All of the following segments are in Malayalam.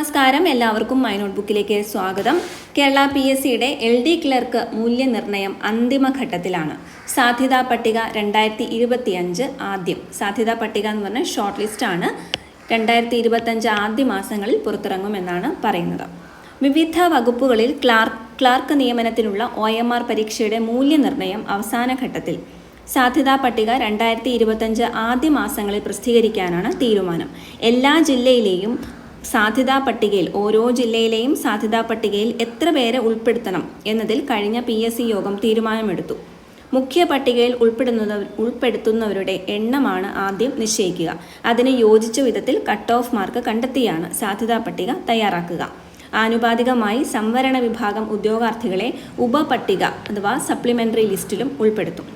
നമസ്കാരം. എല്ലാവർക്കും മൈ നോട്ട്ബുക്കിലേക്ക് സ്വാഗതം. കേരള പി എസ് സിയുടെ എൽ ഡി ക്ലർക്ക് മൂല്യനിർണയം അന്തിമഘട്ടത്തിലാണ് സാധ്യതാ പട്ടിക രണ്ടായിരത്തി ഇരുപത്തിയഞ്ച് ആദ്യം. സാധ്യതാ പട്ടിക എന്ന് പറഞ്ഞാൽ ഷോർട്ട് ലിസ്റ്റ് ആണ്. രണ്ടായിരത്തി ഇരുപത്തഞ്ച് ആദ്യ മാസങ്ങളിൽ പുറത്തിറങ്ങുമെന്നാണ് പറയുന്നത്. വിവിധ വകുപ്പുകളിൽ ക്ലാർക്ക് ക്ലാർക്ക് നിയമനത്തിനുള്ള ഒ എം ആർ പരീക്ഷയുടെ മൂല്യനിർണയം അവസാന ഘട്ടത്തിൽ. സാധ്യതാ പട്ടിക രണ്ടായിരത്തി ഇരുപത്തഞ്ച് ആദ്യ മാസങ്ങളിൽ പ്രസിദ്ധീകരിക്കാനാണ് തീരുമാനം. എല്ലാ ജില്ലയിലെയും സാധ്യതാ പട്ടികയിൽ ഓരോ ജില്ലയിലെയും സാധ്യതാ പട്ടികയിൽ എത്ര പേരെ ഉൾപ്പെടുത്തണം എന്നതിൽ കഴിഞ്ഞ പി എസ് സി യോഗം തീരുമാനമെടുത്തു. മുഖ്യ പട്ടികയിൽ ഉൾപ്പെടുന്നവർ ഉൾപ്പെടുത്തുന്നവരുടെ എണ്ണമാണ് ആദ്യം നിശ്ചയിക്കുക. അതിന് യോജിച്ച വിധത്തിൽ കട്ട് ഓഫ് മാർക്ക് കണ്ടെത്തിയാണ് സാധ്യതാ പട്ടിക തയ്യാറാക്കുക. ആനുപാതികമായി സംവരണ വിഭാഗം ഉദ്യോഗാർത്ഥികളെ ഉപപട്ടിക അഥവാ സപ്ലിമെന്ററി ലിസ്റ്റിലും ഉൾപ്പെടുത്തും.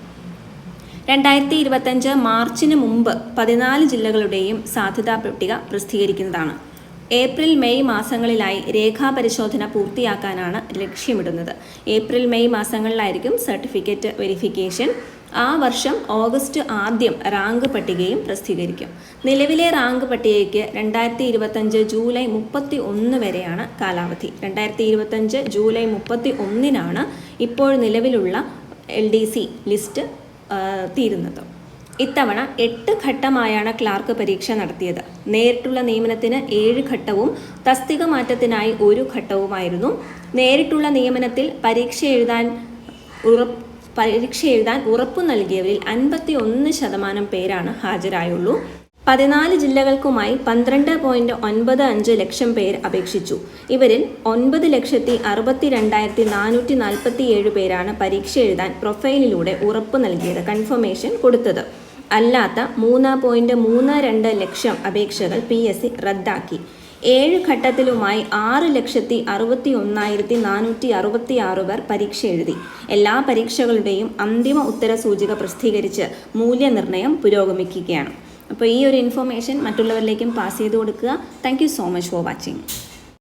രണ്ടായിരത്തി ഇരുപത്തഞ്ച് മാർച്ചിന് മുമ്പ് പതിനാല് ജില്ലകളുടെയും സാധ്യതാ പട്ടിക പ്രസിദ്ധീകരിക്കുന്നതാണ്. ഏപ്രിൽ മെയ് മാസങ്ങളിലായി രേഖാപരിശോധന പൂർത്തിയാക്കാനാണ് ലക്ഷ്യമിടുന്നത്. ഏപ്രിൽ മെയ് മാസങ്ങളിലായിരിക്കും സർട്ടിഫിക്കറ്റ് വെരിഫിക്കേഷൻ. ആ വർഷം ഓഗസ്റ്റ് ആദ്യം റാങ്ക് പട്ടികയും പ്രസിദ്ധീകരിക്കും. നിലവിലെ റാങ്ക് പട്ടികയ്ക്ക് രണ്ടായിരത്തി ഇരുപത്തഞ്ച് ജൂലൈ മുപ്പത്തി ഒന്ന് വരെയാണ് കാലാവധി. രണ്ടായിരത്തി ഇരുപത്തഞ്ച് ജൂലൈ മുപ്പത്തി ഒന്നിനാണ് ഇപ്പോൾ നിലവിലുള്ള എൽ ഡി സി ലിസ്റ്റ് തീരുന്നത്. ഇത്തവണ എട്ട് ഘട്ടമായാണ് ക്ലാർക്ക് പരീക്ഷ നടത്തിയത്. നേരിട്ടുള്ള നിയമനത്തിന് ഏഴ് ഘട്ടവും തസ്തിക മാറ്റത്തിനായി ഒരു ഘട്ടവുമായിരുന്നു. നേരിട്ടുള്ള നിയമനത്തിൽ പരീക്ഷ എഴുതാൻ ഉറപ്പ് പരീക്ഷ എഴുതാൻ ഉറപ്പു നൽകിയവരിൽ അൻപത്തി ഒന്ന് ശതമാനം പേരാണ് ഹാജരായുള്ളൂ. പതിനാല് ജില്ലകൾക്കുമായി പന്ത്രണ്ട് പോയിന്റ് ഒൻപത് അഞ്ച് ലക്ഷം പേർ അപേക്ഷിച്ചു. ഇവരിൽ ഒൻപത് ലക്ഷത്തി അറുപത്തി രണ്ടായിരത്തി നാനൂറ്റി നാൽപ്പത്തി ഏഴ് പേരാണ് പരീക്ഷ എഴുതാൻ പ്രൊഫൈലിലൂടെ ഉറപ്പ് നൽകിയത് കൺഫർമേഷൻ കൊടുത്തത്. അല്ലാത്ത മൂന്ന് പോയിന്റ് മൂന്ന് രണ്ട് ലക്ഷം അപേക്ഷകൾ പി എസ് സി റദ്ദാക്കി. ഏഴ് ഘട്ടത്തിലുമായി ആറ് ലക്ഷത്തി അറുപത്തി ഒന്നായിരത്തി നാനൂറ്റി അറുപത്തി ആറ് പേർ പരീക്ഷ എഴുതി. എല്ലാ പരീക്ഷകളുടെയും അന്തിമ ഉത്തര സൂചിക പ്രസിദ്ധീകരിച്ച് മൂല്യനിർണയം പുരോഗമിക്കുകയാണ്. അപ്പോൾ ഈ ഒരു ഇൻഫർമേഷൻ മറ്റുള്ളവരിലേക്കും പാസ് ചെയ്ത് കൊടുക്കുക. Thank so much for watching